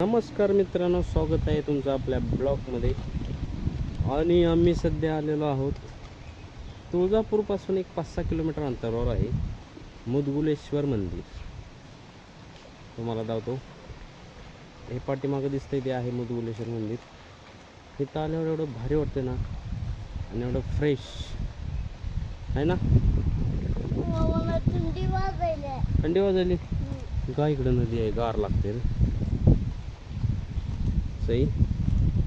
नमस्कार मित्रांनो स्वागत आहे तुमचं आपल्या ब्लॉगमध्ये. आणि आम्ही सध्या आलेलो आहोत तुळजापूरपासून एक पाच सहा किलोमीटर अंतरावर आहे मुदगुलेश्वर मंदिर. तुम्हाला दावतो हे पाठीमागं दिसतंय ते आहे मुदगुलेश्वर मंदिर. इथं आल्यावर एवढं भारी वाटतं ना आणि एवढं फ्रेश आहे ना? मला थंडी वाजायला. का इकडं नदी आहे गार लागते रे. सई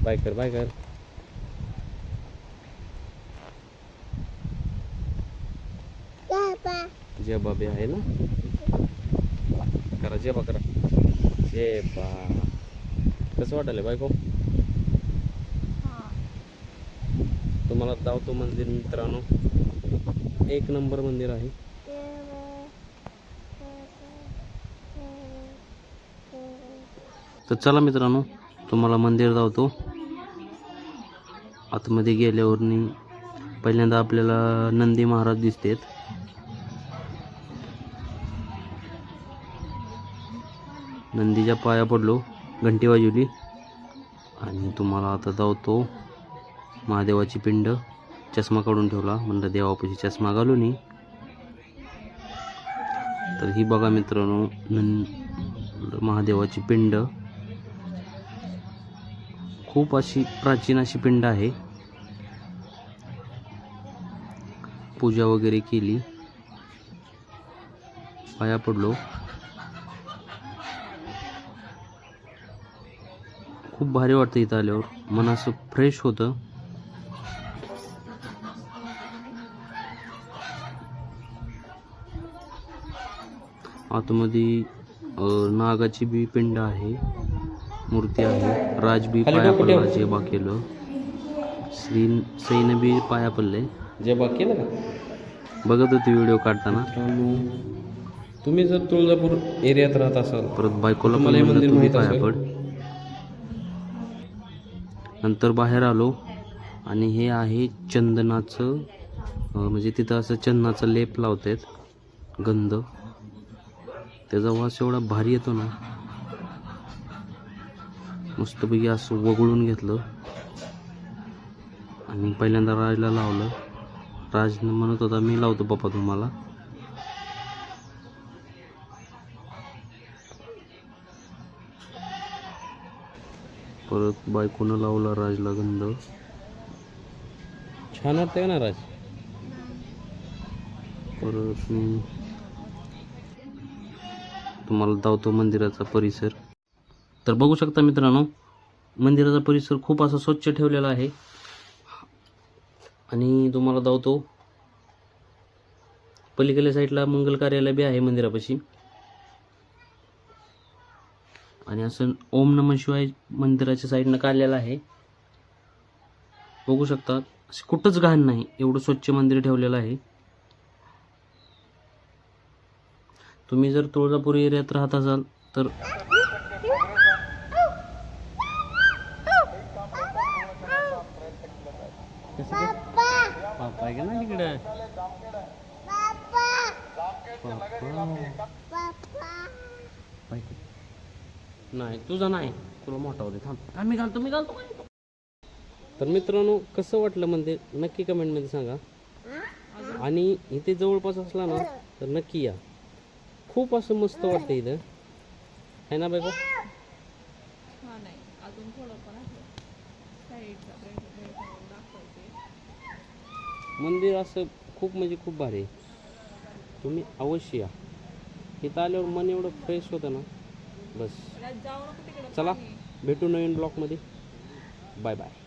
बाय कर बाय कर. जेबा. बी आहे ना? करा जेबा करा. जेबा. कसं वाटायला बायको? तुम्हाला दावतो मंदिर मित्रांनो. एक नंबर मंदिर आहे. तर चला मित्रांनो तुम्हाला मंदिर धावतो. आतमध्ये गेल्यावरनी पहिल्यांदा आपल्याला नंदी महाराज दिसतेत. नंदीच्या पाया पडलो घंटी वाजवली. आणि तुम्हाला आता धावतो महादेवाची पिंड. चष्मा काढून ठेवला. म्हणलं देवापाशी चष्मा घालून ये. तर ही बघा मित्रांनो नंद महादेवाची पिंड. खूप अशी प्राचीन अशी पिंड आहे. पूजा वगैरे केली. पाया पडलो. खूप भारी वाटतं इथं आल्यावर. मन असं फ्रेश होतं. आतमध्ये नागाची बी पिंड आहे. मूर्ती आहे. राज बी पाया पडला जेबा केलं. श्री सईनं बी पाया पडले. जेबा केलं का? बघत होती व्हिडिओ काढताना. तुम्ही जर तुळजापूर एरियात राहत असाल परत बायकोला म्हणलं, मंदिर माहीत पाया? पड. नंतर बाहेर आलो आणि हे आहे चंदनाचं म्हणजे तिथं असं चंदनाचा लेप लावतात गंध. त्याचा वास एवढा भारी येतो ना. मस्तपैकी असं वगळून घेतलं. आणि पहिल्यांदा राजला लावलं. राज म्हणत होता मी लावतो पप्पा तुम्हाला. परत बायकोनं लावला राजला गंध. छान वाटतंय का ना राज? परत मी तुम्हाला दावतो मंदिराचा परिसर. तर बघू शकता मित्रांनो मंदिराचा परिसर खूप असा स्वच्छ ठेवलेला आहे. आणि तुम्हाला जावतो पलीकडल्या साईडला मंगल कार्यालय बी आहे मंदिरापाशी. आणि असं ओम नम शिवाय मंदिराच्या साईडनं काढलेलं आहे. बघू शकता असं कुठंच घाण नाही एवढं स्वच्छ मंदिर ठेवलेलं आहे. तुम्ही जर तुळजापूर एरियात राहत असाल तर पापा आहे का ना तिकडे? नाही तुझा नाही. तुला मोठा होते थांब. घालतो मी घालतो. तर मित्रांनो कसं वाटलं मंदिर नक्की कमेंटमध्ये सांगा. आणि इथे जवळपास असला ना तर नक्की या. खूप असं मस्त वाटतं इथं. आहे ना बायको? मंदिर असं खूप म्हणजे खूप भारी आहे. तुम्ही अवश्य या. इथं आल्यावर मन एवढं फ्रेश होतं ना बस. चला भेटू नवीन ब्लॉकमध्ये बाय बाय